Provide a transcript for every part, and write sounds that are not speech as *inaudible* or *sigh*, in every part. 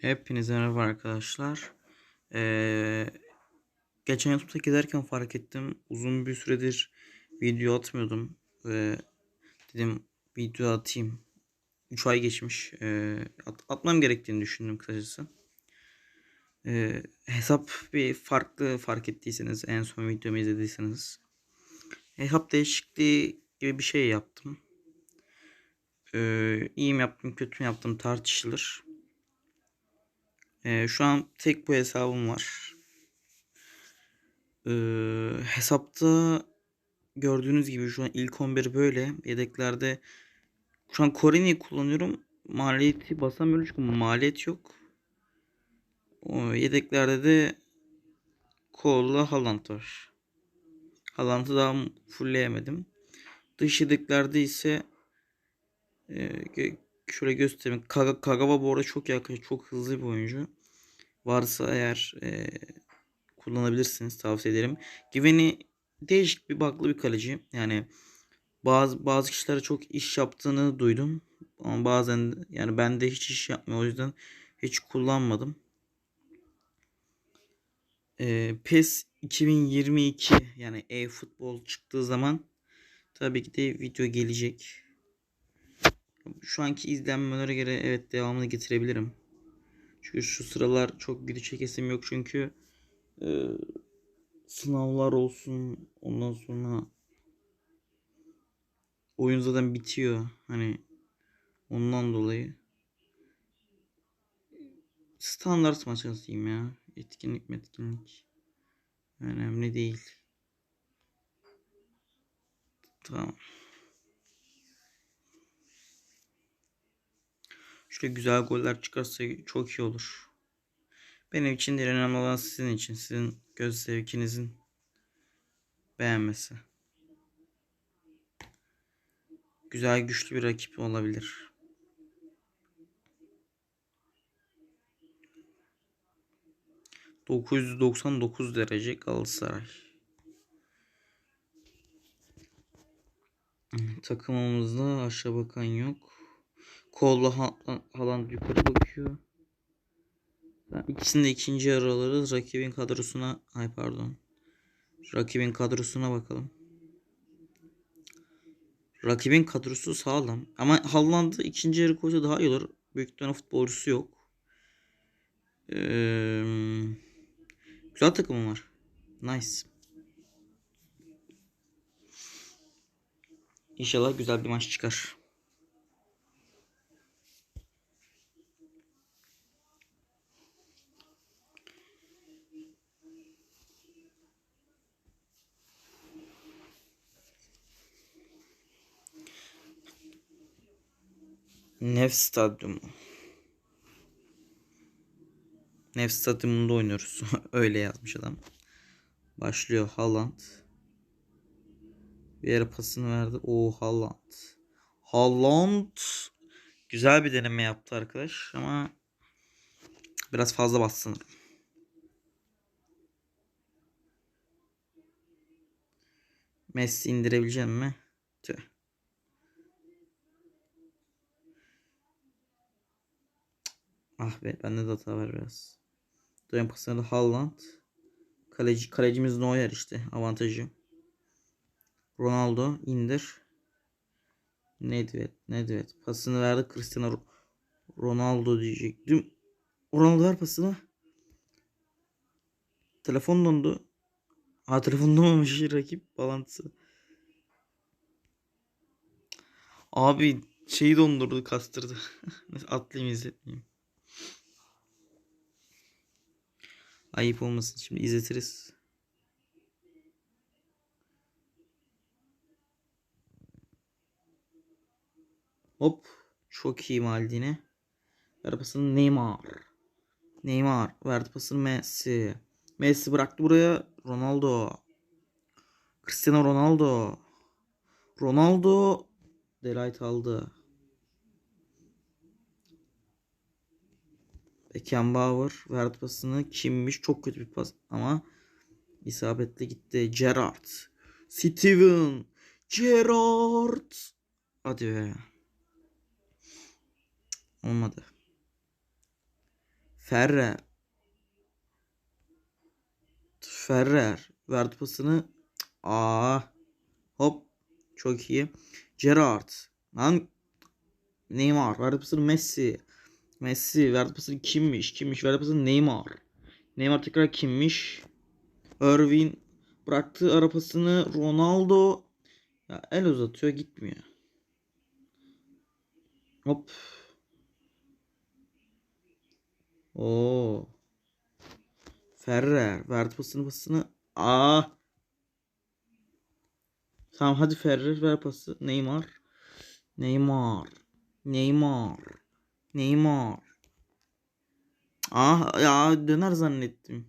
Hepinize merhaba arkadaşlar. Ee, geçen YouTube'da gezerken fark ettim. Uzun bir süredir video atmıyordum. Ve dedim video atayım. 3 ay geçmiş. Ee, at- atmam gerektiğini düşündüm kısacası. Ee, hesap bir farklı fark ettiyseniz en son videomu izlediyseniz. Hesap değişikliği gibi bir şey yaptım. Ee, iyi mi yaptım kötü mü yaptım tartışılır. Ee, şu an tek bu hesabım var. Ee, hesapta gördüğünüz gibi şu an ilk 11 böyle. Yedeklerde şu an Koreni'yi kullanıyorum. Maliyeti basamıyorum çünkü maliyet yok. O yedeklerde de Kola Haaland var. Haaland'ı daha fullleyemedim. Dış yedeklerde ise e, şöyle göstereyim. Kaga- Kagawa bu arada çok yakın, çok hızlı bir oyuncu. Varsa eğer e, kullanabilirsiniz tavsiye ederim. Güveni değişik bir baklı bir kaleci. Yani bazı bazı kişilere çok iş yaptığını duydum. Ama bazen yani ben de hiç iş yapmıyor. O yüzden hiç kullanmadım. E, PES 2022 yani e-futbol çıktığı zaman tabii ki de video gelecek. Şu anki izlenmelere göre evet devamını getirebilirim. Çünkü şu sıralar çok video çekesim yok. Çünkü e, sınavlar olsun ondan sonra oyun zaten bitiyor. Hani ondan dolayı. Standart maç atayım ya. Etkinlik metkinlik. Önemli değil. Tamam şöyle güzel goller çıkarsa çok iyi olur benim için değil önemli olan sizin için sizin göz zevkinizin beğenmesi güzel güçlü bir rakip olabilir. ...999 derece Galatasaray. Takımımızda aşağı bakan yok. Kolla Ha- yukarı bakıyor. Ben ikisini de ikinci yarı. Rakibin kadrosuna... Ay pardon. Rakibin kadrosuna bakalım. Rakibin kadrosu sağlam. Ama Haaland'ı ikinci yarı koysa daha iyi olur. Büyük ihtimalle futbolcusu yok. Ee, güzel takımım var. Nice. İnşallah güzel bir maç çıkar. Nef Stadyumu. Nef Stadyumunda oynuyoruz. *laughs* Öyle yazmış adam. Başlıyor Haaland. Bir yere pasını verdi. O Haaland. Haaland güzel bir deneme yaptı arkadaş ama biraz fazla bastı sanırım. Messi indirebileceğim mi? Ah be bende de hata var biraz. Dön pasında Haaland. Kaleci, kalecimiz Neuer işte avantajı. Ronaldo indir. Nedved, Nedved. Pasını verdi Cristiano Ro- Ronaldo diyecektim. Ronaldo ver pasını. Telefon dondu. Ha telefon donmamış *laughs* rakip bağlantısı. Abi şeyi dondurdu kastırdı. *laughs* Atlayayım izletmeyeyim. Ayıp olmasın şimdi izletiriz. Hop. Çok iyi Maldini. Ver pasını Neymar. Neymar. Verdi pasını Messi. Messi bıraktı buraya. Ronaldo. Cristiano Ronaldo. Ronaldo. Delight aldı. Beckenbauer verdi pasını. Kimmiş? Çok kötü bir pas ama isabetli gitti. Gerrard. Steven. Gerrard. Hadi be. Olmadı. Ferrer. Ferrer. Verdi pasını. Aa. Hop. Çok iyi. Gerrard. Lan. Neymar. Verdi pasını Messi. Messi. Verdi pasını kimmiş? Kimmiş? Verdi pasını Neymar. Neymar tekrar kimmiş? Irvin. Bıraktı arapasını Ronaldo. Ya el uzatıyor gitmiyor. Hop. Oo. Ferrer. Verdi pasını pasını. Aa. Tamam hadi Ferrer ver pası. Neymar. Neymar. Neymar. Neymar. Ah ya döner zannettim.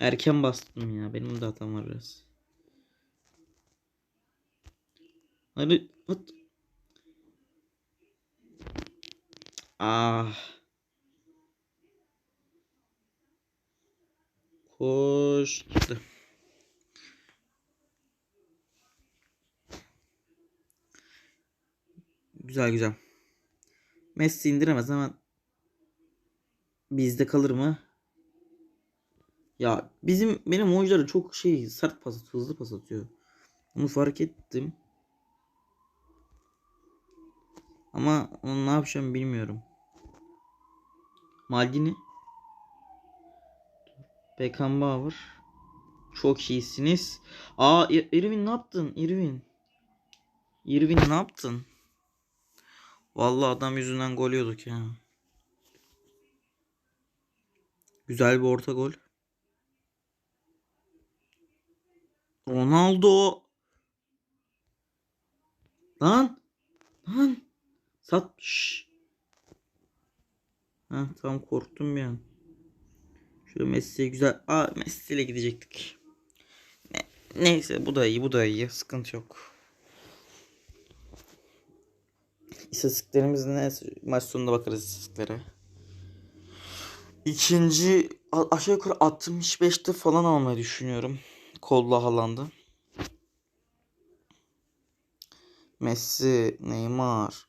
Erken bastım ya. Benim de hatam var biraz. Hadi at. Ah. Koş. Güzel güzel. Messi indiremez ama bizde kalır mı? Ya bizim benim oyuncuları çok şey sert pas atıyor, hızlı pas atıyor. Onu fark ettim. Ama onu ne yapacağım bilmiyorum. Maldini. Beckenbauer. Çok iyisiniz. Aa Ir- Irvin ne yaptın? Irvin. Irvin ne yaptın? Vallahi adam yüzünden gol yiyorduk ya. Güzel bir orta gol. Ronaldo. Lan. Lan. Sat. Şşş. Heh, tam korktum bir an. Şöyle Messi'ye güzel. Aa Messi ile gidecektik. Ne, neyse bu da iyi bu da iyi. Sıkıntı yok. İstatistiklerimiz ne? Maç sonunda bakarız istatistiklere. İkinci aşağı yukarı 65'te falan almayı düşünüyorum. Kolla Haaland'ı. Messi, Neymar,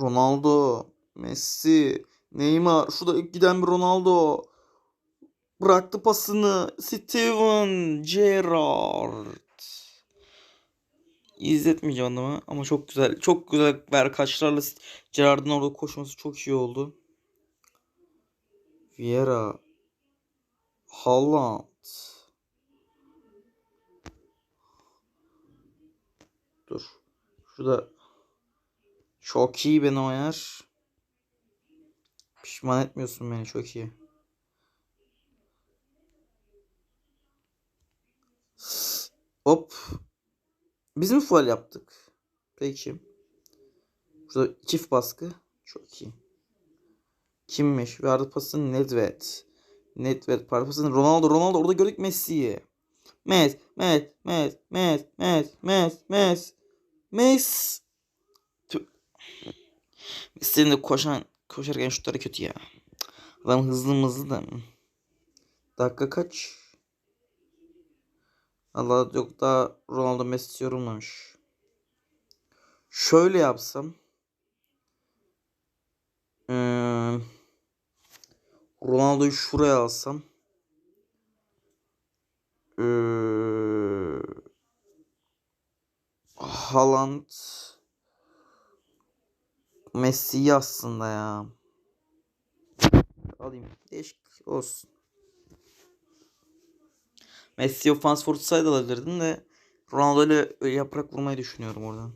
Ronaldo, Messi, Neymar. Şurada giden bir Ronaldo. Bıraktı pasını. Steven Gerrard. İzletmeyeceğim adamı ama çok güzel. Çok güzel verkaçlarla Gerrard'ın orada koşması çok iyi oldu. Vieira. Haaland. Dur. Şurada çok iyi beni oynar. Pişman etmiyorsun beni çok iyi. Hop. Biz mi faul yaptık? Peki. Şurada çift baskı. Çok iyi. Kimmiş? Verdi pasını Nedved. Nedved pasını Ronaldo. Ronaldo orada gördük Messi'yi. Mes, Mes, Mes, Mes, Mes, Mes, Mes. Mes. Messi'nin de koşan koşarken şutları kötü ya. Adam hızlı hızlı da. Dakika kaç? Allah yok daha Ronaldo Messi yorulmamış. Şöyle yapsam. Ee, Ronaldo'yu şuraya alsam. Ee, Haaland Messi'yi aslında ya. Alayım. Değişik olsun. Messi ofans fortsaydı alabilirdin de Ronaldo ile yaprak vurmayı düşünüyorum oradan.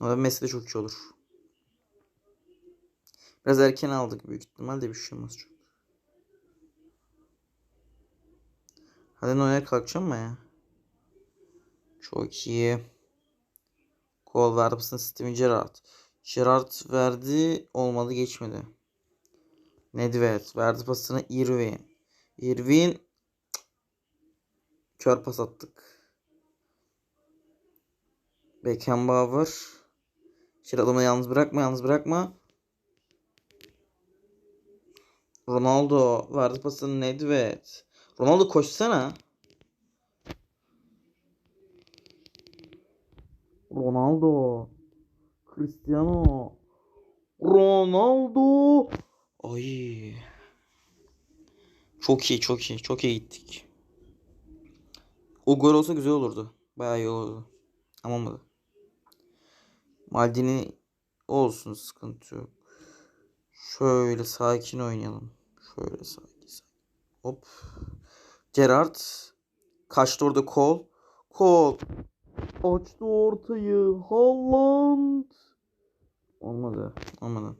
Ama Messi de çok iyi olur. Biraz erken aldık büyük ihtimalle bir şey olmaz çok. Hadi Neuer kalkacağım mı ya? Çok iyi. Gol verdi pasını Steven Gerrard. Gerrard verdi olmadı geçmedi. Nedved verdi pasını Irvin. Irvin kör pas attık. Beckenbauer. Şey adamı yalnız bırakma yalnız bırakma. Ronaldo verdi pasını Nedved. Ronaldo koşsana. Ronaldo. Cristiano. Ronaldo. Ay. Çok iyi, çok iyi. Çok iyi gittik. O gol olsa güzel olurdu. Bayağı iyi olurdu. Ama olmadı. Maldini olsun sıkıntı yok. Şöyle sakin oynayalım. Şöyle sakin sakin. Hop. Gerard. Kaçtı orada kol. Kol. Açtı ortayı. Haaland. Olmadı. Olmadı.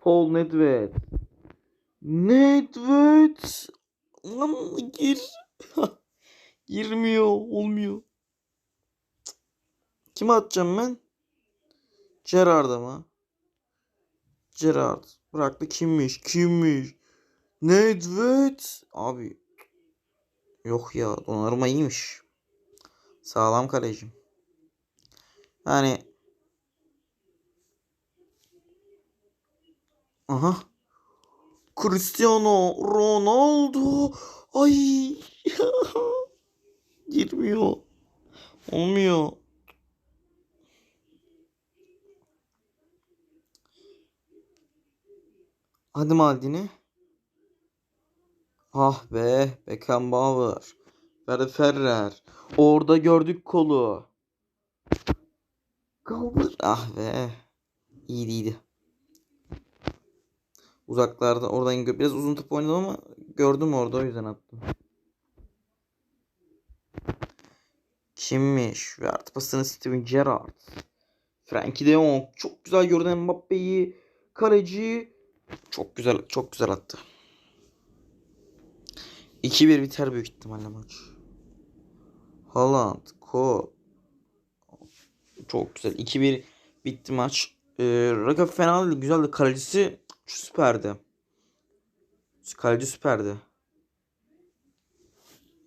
Paul Nedved. Nedved. Lan gir. *laughs* Girmiyor. Olmuyor. Kime atacağım ben? Gerard'a mı? Gerard. Bıraktı kimmiş? Kimmiş? Nedved. Abi. Yok ya. Donarıma iyiymiş. Sağlam kalecim. Yani. Aha. Cristiano Ronaldo. Ay. *laughs* Girmiyor. Olmuyor. Hadi Maldini. Ah be. Beckenbauer. Ver Ferrer. Orada gördük kolu. Kaldır. Ah be. İyiydi iyiydi. Uzaklarda oradan gö- biraz uzun top oynadım ama gördüm orada o yüzden attım. Kimmiş? Verdi pasını Steven Gerrard. Frankie de Jong çok güzel gördü Mbappe'yi. Kaleci çok güzel çok güzel attı. 2-1 biter büyük ihtimalle maç. Haaland, Ko. Çok güzel. 2-1 bitti maç. Ee, rakip fena değil. Güzeldi. Kalecisi süperdi. Kaleci süperdi.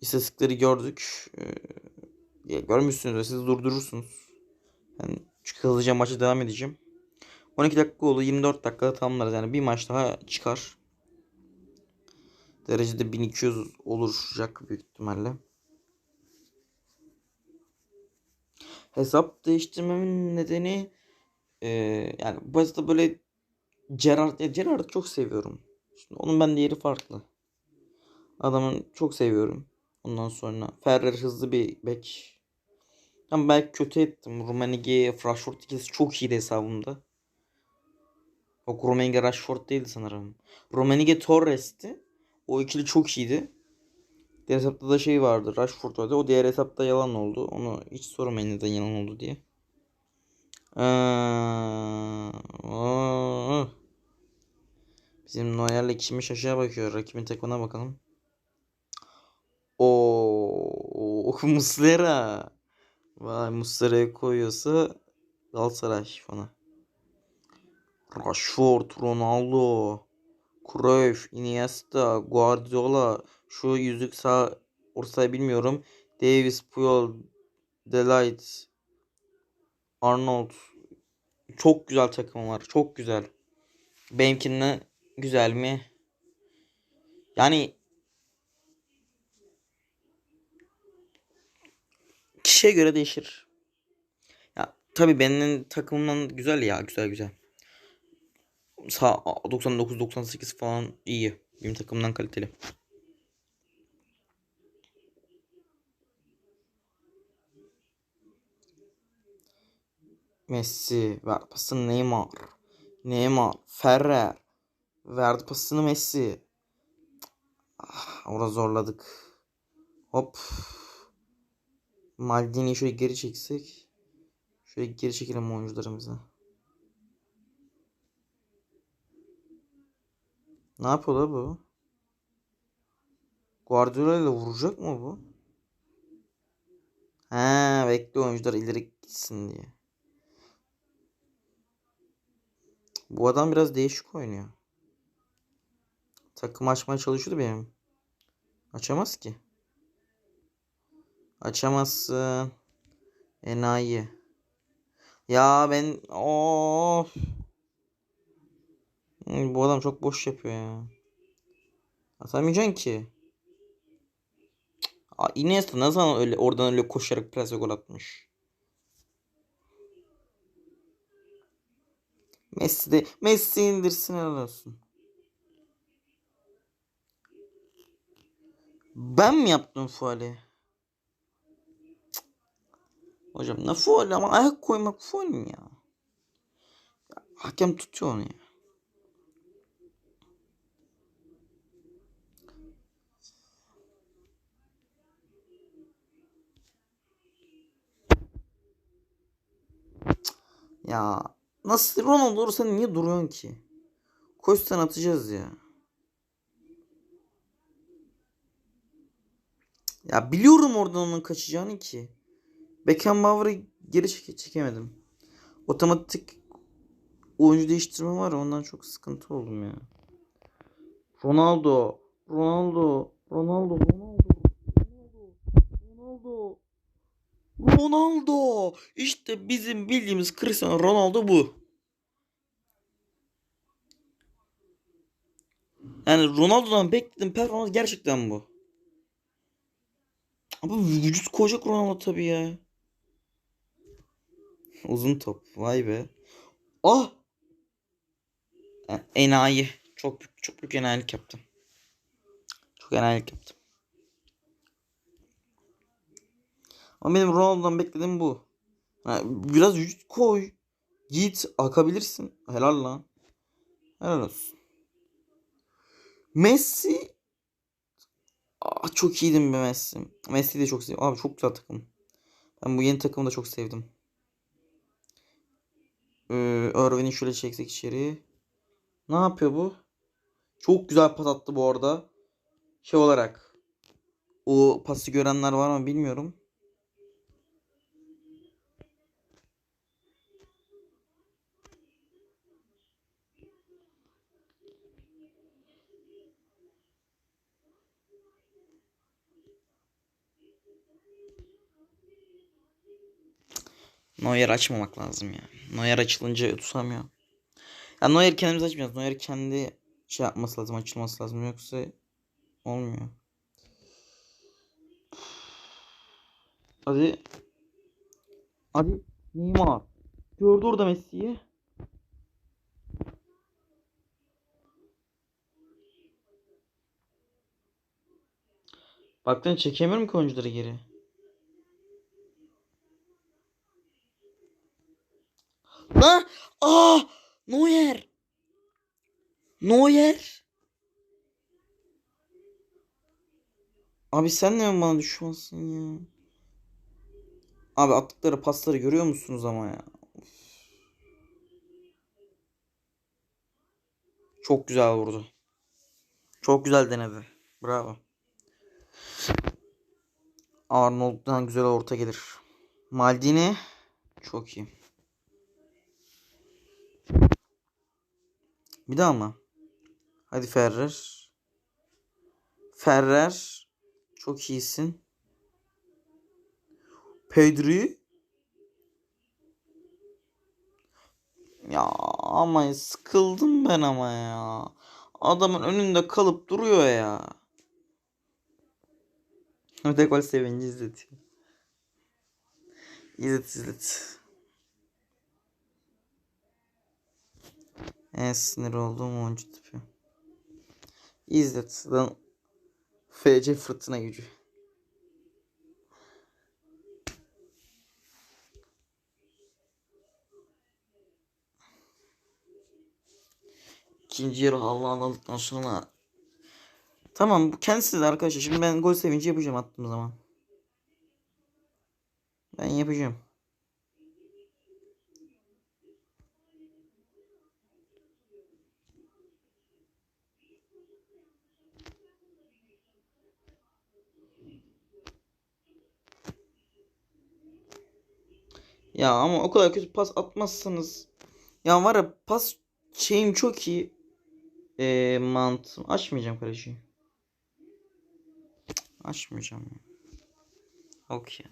İstatistikleri gördük. Ee, görmüşsünüz ve siz durdurursunuz. Yani çünkü hızlıca maça devam edeceğim. 12 dakika oldu. 24 dakikada tamamlarız. Yani bir maç daha çıkar. Derecede 1200 olacak büyük ihtimalle. Hesap değiştirmemin nedeni e, yani bazı böyle Gerard, ya Gerard'ı çok seviyorum. Şimdi onun bende yeri farklı. Adamın çok seviyorum. Ondan sonra Ferrer hızlı bir bek. Ama belki kötü ettim. Rummenigge, Rashford ikisi çok iyiydi hesabımda. Yok Rummenigge Rashford değildi sanırım. Rummenigge Torres'ti. O ikili çok iyiydi. Diğer hesapta da şey vardı. Rashford vardı. O diğer hesapta yalan oldu. Onu hiç sormayın neden yalan oldu diye. Bizim Neuer'le kimmiş aşağı bakıyor. Rakibin tek ona bakalım. O *laughs* Muslera. Vay Muslera'ya koyuyorsa Galatasaray falan. Rashford, Ronaldo, Cruyff, Iniesta, Guardiola, şu yüzük sağ ortaya bilmiyorum. Davis, Puyol, Delight, Arnold. Çok güzel takım var. Çok güzel. Benimkinden güzel mi? Yani kişiye göre değişir. Ya tabii benim takımımdan güzel ya güzel güzel. Sağ 99 98 falan iyi. Benim takımdan kaliteli. Messi ver pasını Neymar. Neymar, Ferrer. Verdi pasını Messi. Ah, orada zorladık. Hop. Maldini'yi şöyle geri çeksek. Şöyle geri çekelim oyuncularımızı. Ne yapıyor bu? Guardiola ile vuracak mı bu? He bekle oyuncular ileri gitsin diye. Bu adam biraz değişik oynuyor. Takım açmaya çalışıyordu benim. Açamaz ki. Açamazsın. Enayi. Ya ben of. Bu adam çok boş yapıyor ya. Atamayacaksın ki. Aa, Iniesta zaman öyle oradan öyle koşarak plase gol atmış. Messi de Messi indirsin helal olsun. Ben mi yaptım faali? Cık. Hocam ne faul ama ayak koymak faul mü ya? Hakem tutuyor onu ya. Ya nasıl Ronaldo olursa niye duruyorsun ki? Koşsan atacağız ya. Ya biliyorum oradan onun kaçacağını ki. Beckenbauer'ı geri çeke çekemedim. Otomatik oyuncu değiştirme var ondan çok sıkıntı oldum ya. Ronaldo, Ronaldo, Ronaldo, Ronaldo, Ronaldo, Ronaldo, Ronaldo. İşte bizim bildiğimiz Cristiano Ronaldo bu. Yani Ronaldo'dan beklediğim performans gerçekten bu. Ama vücut koyacak Ronaldo tabii ya. Uzun top. Vay be. Ah! Enayi. Çok büyük, çok büyük enayilik yaptım. Çok enayilik yaptım. Ama benim Ronaldo'dan beklediğim bu. Ha, biraz vücut koy. Git akabilirsin. Helal lan. Helal olsun. Messi Aa, çok iyiydim be Messi. Messi'yi de çok sevdim. Abi çok güzel takım. Ben bu yeni takımı da çok sevdim. Ee, Irvin'i şöyle çeksek içeri. Ne yapıyor bu? Çok güzel pas attı bu arada. Şey olarak. O pası görenler var mı bilmiyorum. Neuer açmamak lazım ya. Neuer açılınca tutamıyor. Ya Neuer kendimiz açmıyoruz. Neuer kendi şey yapması lazım, açılması lazım. Yoksa olmuyor. Hadi. Hadi. Neymar. Gördü orada Messi'yi. Baktın çekemiyorum ki oyuncuları geri. Lan! Aa! Neuer! Neuer! Abi sen mi bana düşmansın ya? Abi attıkları pasları görüyor musunuz ama ya? Çok güzel vurdu. Çok güzel denedi. Bravo. Arnold'dan güzel orta gelir. Maldini çok iyi. Bir daha mı? Hadi Ferrer. Ferrer. Çok iyisin. Pedri. Ya ama sıkıldım ben ama ya. Adamın önünde kalıp duruyor ya. *laughs* Bir de gol sevinci izletiyor. İzlet izlet. En sinir olduğum oyuncu tipi. İzlet. Lan FC fırtına gücü. İkinci yarı Allah'ın aldıktan sonra Tamam bu kendisi de arkadaşlar. Şimdi ben gol sevinci yapacağım attığım zaman. Ben yapacağım. Ya ama o kadar kötü pas atmazsanız. Ya var ya pas şeyim çok iyi. Eee mantığım. Açmayacağım kaleciyi. Açmayacağım ya. Okey.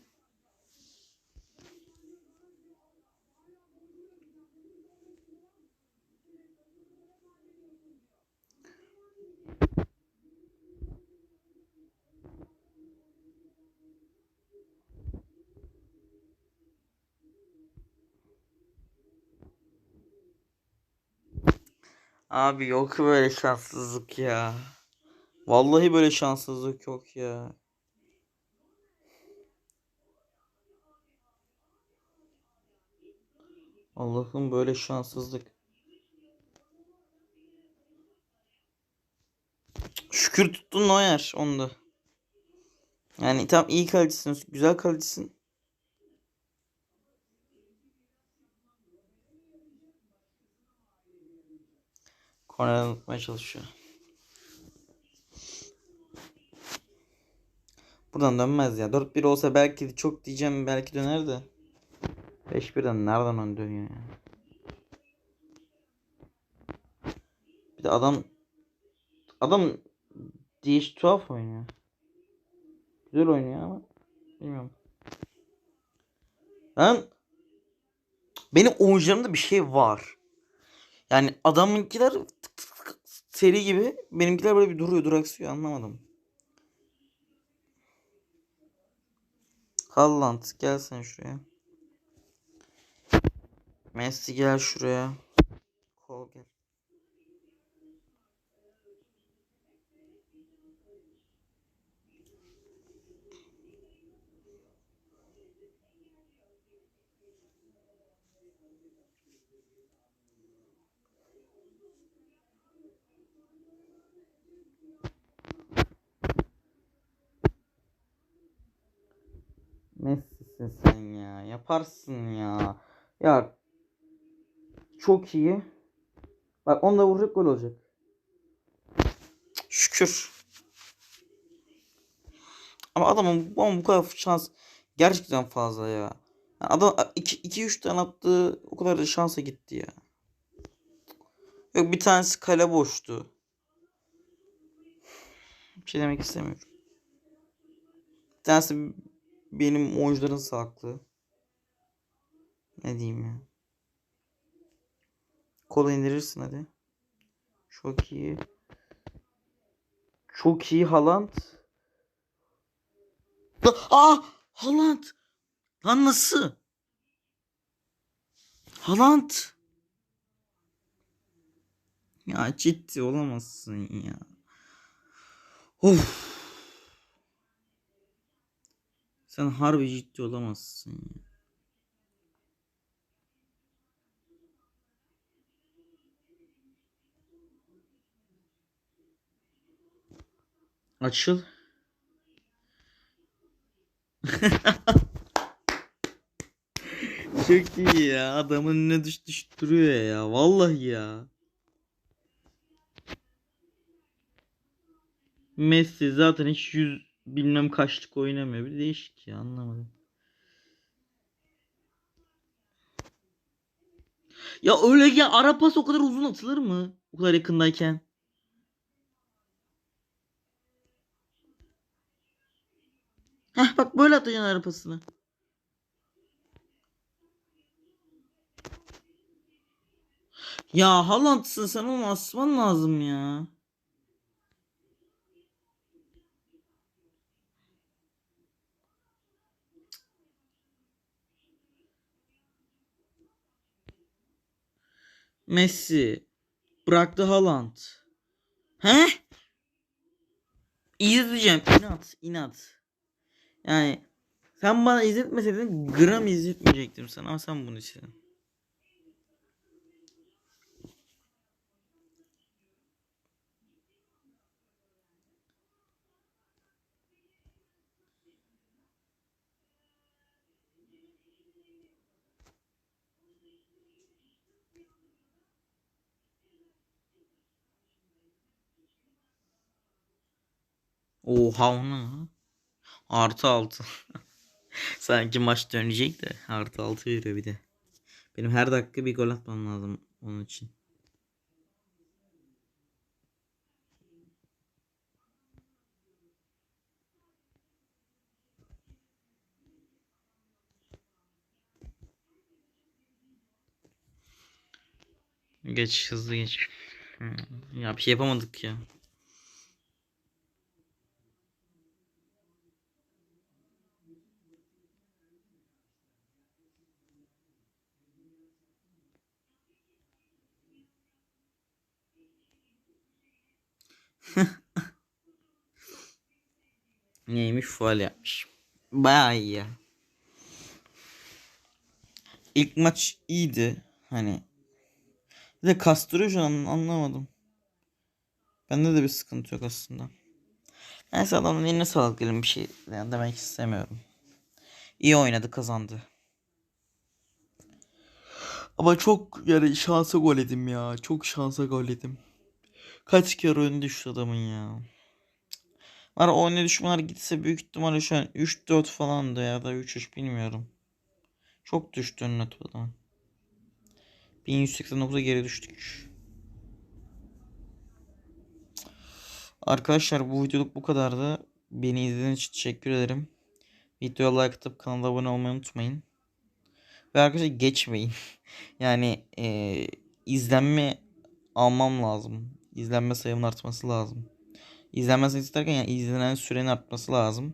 Abi yok böyle şanssızlık ya. Vallahi böyle şanssızlık yok ya. Allah'ım böyle şanssızlık. Şükür tuttun Neuer onda. Yani tam iyi kalitesin, güzel kalitesin. Kornerden tutmaya çalışıyor. Buradan dönmez ya. 4-1 olsa belki çok diyeceğim belki döner de. 5-1'den nereden ön dönüyor ya? Bir de adam adam değiş tuhaf oynuyor. Güzel oynuyor ama bilmiyorum. Ben benim oyuncularımda bir şey var. Yani adamınkiler tık tık tık seri gibi benimkiler böyle bir duruyor duraksıyor anlamadım. Haaland gel sen şuraya. Messi gel şuraya. Kol gel. Messi'sin sen ya. Yaparsın ya. Ya çok iyi. Bak onu da vuracak gol olacak. Şükür. Ama adamın bu, bu kadar şans gerçekten fazla ya. Yani adam 2-3 tane attığı o kadar da şansa gitti ya. Yok bir tanesi kale boştu. Bir şey demek istemiyorum. Bir tanesi benim oyuncuların saklı. Ne diyeyim ya. Kola indirirsin hadi. Çok iyi. Çok iyi Haaland. Aa Haaland. Lan nasıl? Haaland. Ya ciddi olamazsın ya. Of. Sen harbi ciddi olamazsın ya. Açıl. *laughs* Çok iyi ya. Adamın önüne düş düş duruyor ya. Vallahi ya. Messi zaten hiç yüz bilmem kaçlık oynamıyor. Bir değişik ya anlamadım. Ya öyle ya ara pas o kadar uzun atılır mı? O kadar yakındayken. Heh bak böyle atacaksın ara pasını. Ya Haaland'sın sen onu asman lazım ya. Messi. Bıraktı Haaland. He? İzleyeceğim. İnat. inat. Yani sen bana izletmeseydin gram izletmeyecektim sana ama sen bunu istedin. Oha onu. Artı altı. *laughs* Sanki maç dönecek de artı altı veriyor bir de. Benim her dakika bir gol atmam lazım onun için. Geç hızlı geç. Ya bir şey yapamadık ya. *laughs* Neymiş faal yapmış. Bayağı iyi ya. İlk maç iyiydi. Hani. Bir de kastırıyor şu an anlamadım. Bende de bir sıkıntı yok aslında. Neyse adamın eline sağlık diyelim bir şey demek istemiyorum. İyi oynadı kazandı. Ama çok yani şansa gol edim ya. Çok şansa gol edim. Kaç kere önü düştü adamın ya. Var o önüne gitse büyük ihtimalle şu an 3-4 falandı ya da 3-3 bilmiyorum. Çok düştü önüne adamın. 1189'a geri düştük. Arkadaşlar bu videoluk bu kadardı. Beni izlediğiniz için teşekkür ederim. Videoya like atıp kanala abone olmayı unutmayın. Ve arkadaşlar geçmeyin. *laughs* yani e, izlenme almam lazım. İzlenme sayımın artması lazım. İzlenme sayısı derken yani izlenen sürenin artması lazım.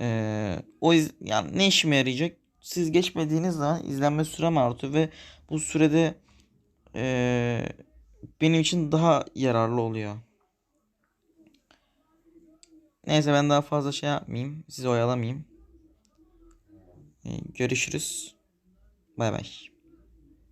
Ee, o iz, yani ne işime yarayacak? Siz geçmediğiniz zaman izlenme sürem artıyor ve bu sürede ee, benim için daha yararlı oluyor. Neyse ben daha fazla şey yapmayayım. Sizi oyalamayayım. Ee, görüşürüz. Bay bay.